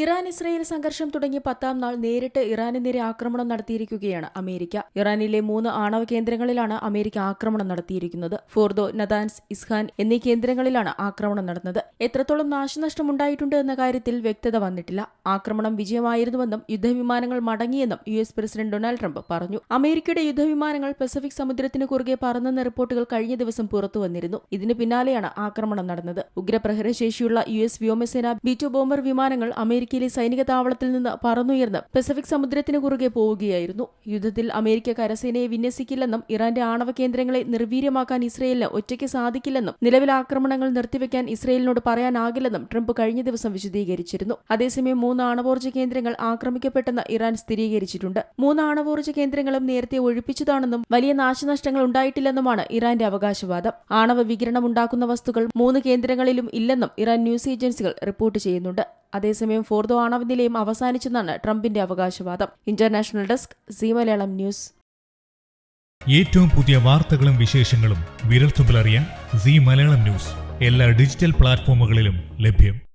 Iran Israel സംഘർഷം തുടങ്ങി പത്താം നാൾ നേരിട്ട് ഇറാന് നേരെ ആക്രമണം നടത്തിയിരിക്കുകയാണ് അമേരിക്ക. ഇറാനിലെ മൂന്ന് ആണവ കേന്ദ്രങ്ങളിലാണ് അമേരിക്ക ആക്രമണം നടത്തിയിരിക്കുന്നത്. ഫോർദോ നദാൻസ് ഇസ്ഹാൻ എന്നീ കേന്ദ്രങ്ങളിലാണ് ആക്രമണം നടന്നത്. എത്രത്തോളം നാശനഷ്ടം ഉണ്ടായിട്ടുണ്ട് എന്ന കാര്യത്തിൽ വ്യക്തത വന്നിട്ടില്ല. ആക്രമണം വിജയമായിരുന്നുവെന്നും യുദ്ധവിമാനങ്ങൾ മടങ്ങിയെന്നും U S president Donald Trump പറഞ്ഞു. അമേരിക്കയുടെ യുദ്ധവിമാനങ്ങൾ പസഫിക് സമുദ്രത്തിന് കുറുകെ പറന്നെന്ന റിപ്പോർട്ടുകൾ കഴിഞ്ഞ ദിവസം പുറത്തുവന്നിരുന്നു ഇതിന് പിന്നാലെയാണ് ആക്രമണം നടന്നത്. ഉഗ്രപ്രഹരശേഷിയുള്ള യു എസ് വ്യോമസേന ബീറ്റോ ബോംബർ വിമാനങ്ങൾ അമേരിക്കയിലെ സൈനിക താവളത്തിൽ നിന്ന് പറന്നുയർന്ന് പസഫിക് സമുദ്രത്തിന് കുറുകെ പോവുകയായിരുന്നു. യുദ്ധത്തിൽ അമേരിക്ക കരസേനയെ വിന്യസിക്കില്ലെന്നും ഇറാന്റെ ആണവ കേന്ദ്രങ്ങളെ നിർവീര്യമാക്കാൻ ഇസ്രയേലിന് ഒറ്റയ്ക്ക് സാധിക്കില്ലെന്നും നിലവിലെ ആക്രമണങ്ങൾ നിർത്തിവെക്കാൻ ഇസ്രയേലിനോട് പറയാനാകില്ലെന്നും ട്രംപ് കഴിഞ്ഞ ദിവസം വിശദീകരിച്ചിരുന്നു. അതേസമയം മൂന്ന് ആണവോർജ കേന്ദ്രങ്ങൾ ആക്രമിക്കപ്പെട്ടെന്ന് ഇറാൻ സ്ഥിരീകരിച്ചിട്ടുണ്ട്. മൂന്ന് ആണവോർജ കേന്ദ്രങ്ങളും നേരത്തെ ഒഴിപ്പിച്ചതാണെന്നും വലിയ നാശനഷ്ടങ്ങൾ ഉണ്ടായിട്ടില്ലെന്നുമാണ് ഇറാന്റെ അവകാശവാദം. ആണവ വികിരണം ഉണ്ടാക്കുന്ന വസ്തുക്കൾ മൂന്ന് കേന്ദ്രങ്ങളിലും ഇല്ലെന്നും ഇറാൻ ന്യൂസ് ഏജൻസികൾ റിപ്പോർട്ട് ചെയ്യുന്നുണ്ട്. അതേസമയം ഫോർദോ ആണവ നിലയം അവസാനിച്ചെന്നാണ് ട്രംപിന്റെ അവകാശവാദം. International desk Zee Malayalam news. ഏറ്റവും പുതിയ വാർത്തകളും വിശേഷങ്ങളും വിരൽത്തുമ്പിലറിയാൻ സി മലയാളം ന്യൂസ്. എല്ലാ ഡിജിറ്റൽ പ്ലാറ്റ്ഫോമുകളിലും ലഭ്യം.